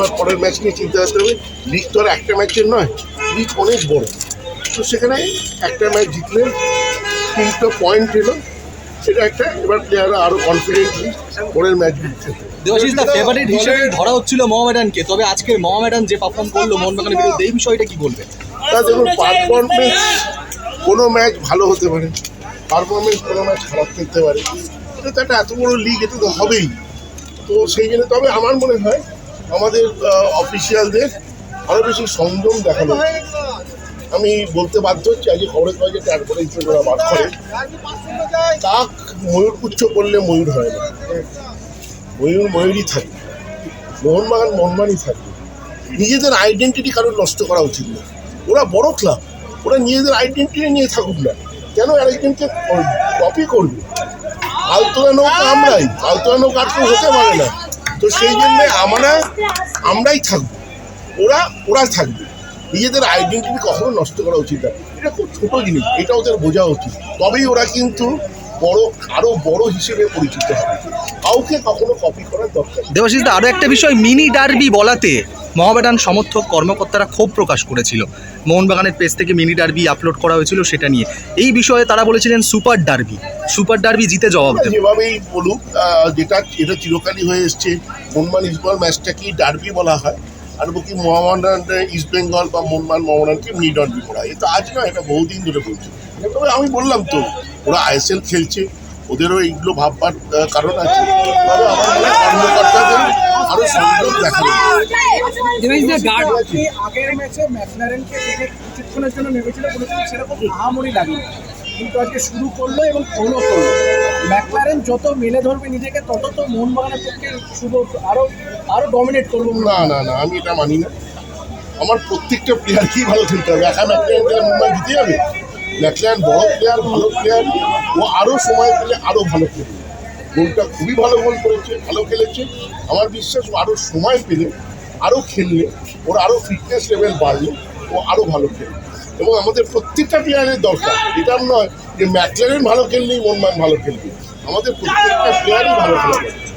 তোমার পরের ম্যাচ নিয়ে চিন্তা করতে হবে। লিগ তো আর একটা ম্যাচের নয় লিগ অনেক বড়। তো সেখানে একটা ম্যাচ জিতলে তিনটা পয়েন্ট এলো সেটা একটা এবার প্লেয়াররা আরও কনফিডেন্টলি পরের ম্যাচ জিতছে দেবাশিস দা ফেভারিট হিসেবে ধরা হচ্ছিল মোহামেডানকে। তবে আজকে মোহামেডান যে পারফর্ম করল মোহনবাগানের বিরুদ্ধে এই বিষয়টা কি বলবেন তা দেখুন পারফরমেন্স কোনো ম্যাচ ভালো হতে পারে পারফরমেন্স কোনো ম্যাচ খারাপ খেলতে পারে। এটা তো একটা এত বড় লিগ এটা তো হবেই। তো সেই জন্য তবে আমার মনে হয় আমাদের অফিসিয়ালদের আরও বেশি সংযম দেখানো আমি বলতে বাধ্য হচ্ছি, আজকে খবরের কাগজে তারপরে ওরা বার করে কাক ময়ূর পুচ্ছ করলে ময়ূর হয় না। ময়ূর ময়ূরই থাকে মোহনবাগান মোহনবাগানই থাকে নিজেদের আইডেন্টিটি কারোর নষ্ট করা উচিত না। ওরা বড় ক্লাব ওরা নিজেদের আইডেন্টিটি নিয়ে থাকুক না। কেন আরেকজনকে কপি করবে? আলতোলা নৌকা আমরাই। আলতোলা নৌকা আর কেউ হতে পারে না। তো সেই জন্যে আমরা আমরাই থাকব। ওরা ওরা থাকবে। নিজেদের আইডেন্টি কখনো নষ্ট করা উচিত না। এটা খুব ছোটো জিনিস এটা ওদের বোঝা উচিত। তবেই ওরা কিন্তু বড় আরও বড় হিসেবে পরিচিত হবে। কাউকে কখনো কপি করার দরকার দেবাশিস আরও আরও একটা বিষয় মিনি ডার্বি বলাতে মোহামেডান সমর্থক কর্মকর্তারা ক্ষোভ প্রকাশ করেছিল। মোহনবাগানের পেজ থেকে মিনি ডার্বি আপলোড করা হয়েছিল সেটা নিয়ে। এই বিষয়ে তারা বলেছিলেন সুপার ডার্বি। সুপার ডার্বি জিতে জবাব যেভাবেই বলুক যেটা এটা চিরকালই হয়ে এসছে মনমান ইস্টবেঙ্গল ম্যাচটাকে ডার্বি বলা হয়? আর বাকি মোহামেডান ইস্ট বেঙ্গল বা মনমান মোহামেডানকে মিনি ডার্বি করা হয়? এটা আজ না এটা বহুদিন ধরে বলছে। তবে আমি বললাম তো, ওরা আইএসএল খেলছে, ওদেরও এইগুলো ভাববার কারণ আছে। আমার মনে হয় কর্মকর্তাদের আরও সংযোগ দেখানো দিনেশ দা গার্ড আপনি আগের ম্যাচে ম্যাকলারেনকে দেখে কিছুক্ষণের জন্য নেমেছিল সেরকম আহামরি লাগেনি কিন্তু আজকে শুরু করল এবং ফলো করল ম্যাকলারেন যত মেলে ধরবে নিজেকে তত তো মোহনবাগানের পক্ষে শুভ আরও আরও ডমিনেট করব না না না, আমি এটা মানি না। আমার প্রত্যেকটা প্লেয়ার প্লেয়ারকেই ভালো খেলতে হবে। একা ম্যাকল্যান গেলে মুম্বাই জিতে যাবে। ম্যাকল্যান বড় প্লেয়ার ভালো প্লেয়ার ও আরও সময় পেলে আরও ভালো খেলবে। গোলটা খুবই ভালো গোল করেছে, ভালো খেলেছে। আমার বিশ্বাস আরও সময় পেলে আরও খেললে, ওর আরও ফিটনেস লেভেল বাড়লে, ও আরও ভালো খেলবে। এবং আমাদের প্রত্যেকটা প্লেয়ারের দরকার। এটা নয় যে ম্যাকলারেন ভালো খেললেই মনমান ভালো খেলবে। আমাদের প্রত্যেকটা প্লেয়ারই ভালো খেলবে।